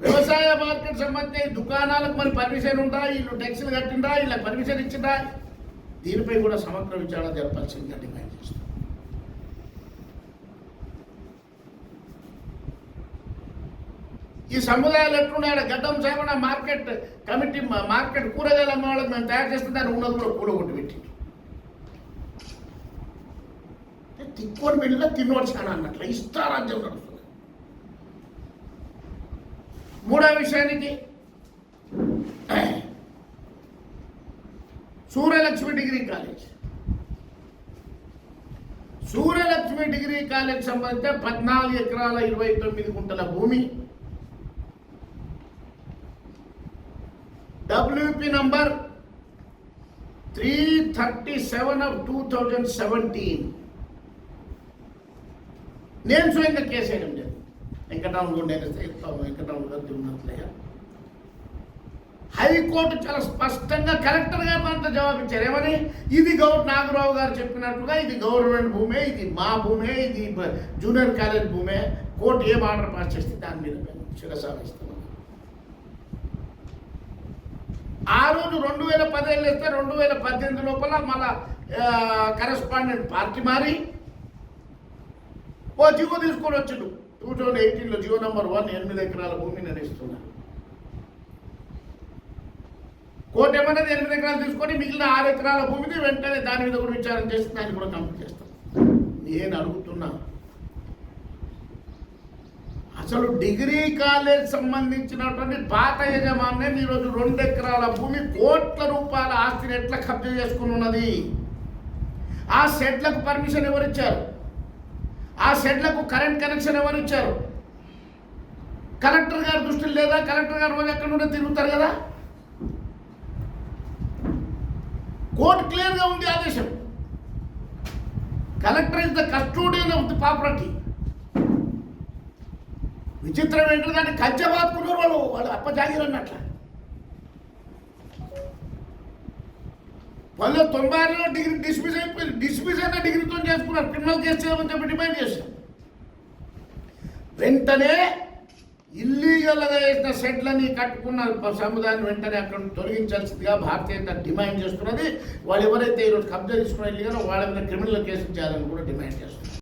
వ్యవసాయ మార్కెట్ సంబంధించి దుకాణాలకు మరి పర్మిషన్ ఉందా? వీళ్ళు ట్యాక్సీలు కట్టిందా? వీళ్ళకి పర్మిషన్ ఇచ్చిందా? దీనిపై కూడా సమగ్ర విచారణ జరపాల్సిందిగా డిమాండ్ చేస్తాం ఈ సముదాయాలు ఎట్లున్నాయో గడ్డం చేయకుండా మార్కెట్ కమిటీ మా- మార్కెట్ కూరగాయలు అమ్మే వాళ్ళకి మేము తయారు చేస్తే దాన్ని ఉన్నది కూడా కూడగొట్టి పెట్టి తిక్కోని వెళ్ళినా తిన్నోడు చాలా అన్నట్లు ఇష్టారాజ్యం నడుస్తుంది. మూడో విషయానికి Suryalakshmi degree college. Suryalakshmi degree college సంబంధించి పద్నాలుగు ఎకరాల ఇరవై తొమ్మిది గుంటల భూమి. WP number three thirty seven of two thousand seventeen. నేను స్వయంగా కేసు వేయడం లేదు వెంకటరామన్ నేను వెంకటరామన్ గారు తిరుమలయ్య హైకోర్టు చాలా స్పష్టంగా కలెక్టర్ గారు మనతో జవాబు ఇచ్చారు ఏమని? ఇది గౌర్ నాగరావు గారు చెప్పినట్టుగా ఇది గవర్నమెంట్ భూమే ఇది మా భూమే ఇది జూనియర్ కాలేజ్ భూమే. కోర్టు ఏం ఆర్డర్ పాస్ చేస్తే దాని మీద మేము శిరసావిస్తున్నాం ఆ రోజు రెండు వేల పదేళ్ళు ఇస్తే రెండు వేల పద్దెనిమిది లోపల మళ్ళా కరెస్పాండెంట్ పార్టీ మారి ఓ జీవో తీసుకొని వచ్చిండు. టూ థౌజండ్ ఎయిటీన్లో జియో నెంబర్ వన్ ఎనిమిది ఎకరాల భూమి నేను ఇస్తున్నా కోర్టు ఏమన్నది ఎనిమిది ఎకరాలు తీసుకొని మిగిలిన ఆరు ఎకరాల భూమిని వెంటనే దాని మీద కూడా విచారం చేసి దాన్ని కూడా కంప్లీట్ చేస్తాం నేను అడుగుతున్నా అసలు డిగ్రీ కాలేజ్ సంబంధించినటువంటి పాత యజమాన్యం ఈరోజు రెండు ఎకరాల భూమి కోట్ల రూపాయల ఆస్తిని ఎట్లా కబ్జా చేసుకుని ఉన్నది? ఆ షెడ్లకు పర్మిషన్ ఎవరిచ్చారు? షెడ్లకు కరెంట్ కనెక్షన్ ఎవరిచ్చారు కలెక్టర్ గారి దృష్టిలో లేదా? కలెక్టర్ గారు రోజు ఎక్కడ నుండి తిరుగుతారు కదా? కోర్టు క్లియర్గా ఉంది ఆదేశం. Collector is the custodian of the property. విచిత్రం ఏంటంటే దాన్ని కంచె బాతుకున్నారు వాళ్ళు వాళ్ళు అప్పజాగిరు అన్నట్ల వాళ్ళు తొంభై ఆరులో డిగ్రీ డిస్మిస్ అయిపోయింది డిస్మిస్ అయిన డిగ్రీతో చేసుకున్నారు. క్రిమినల్ కేసు చేయమని చెప్పి డిమాండ్ చేశారు. వెంటనే ఇల్లీగల్గా వేసిన షెడ్లని కట్టుకున్న సముదాయాన్ని వెంటనే అక్కడ తొలగించాల్సిందిగా భారతీయ డిమాండ్ చేస్తున్నది. వాళ్ళు ఎవరైతే ఈరోజు కబ్జా తీసుకున్న ఇల్లీగల్ వాళ్ళ మీద క్రిమినల్ కేసులు చేయాలని కూడా డిమాండ్ చేస్తున్నారు.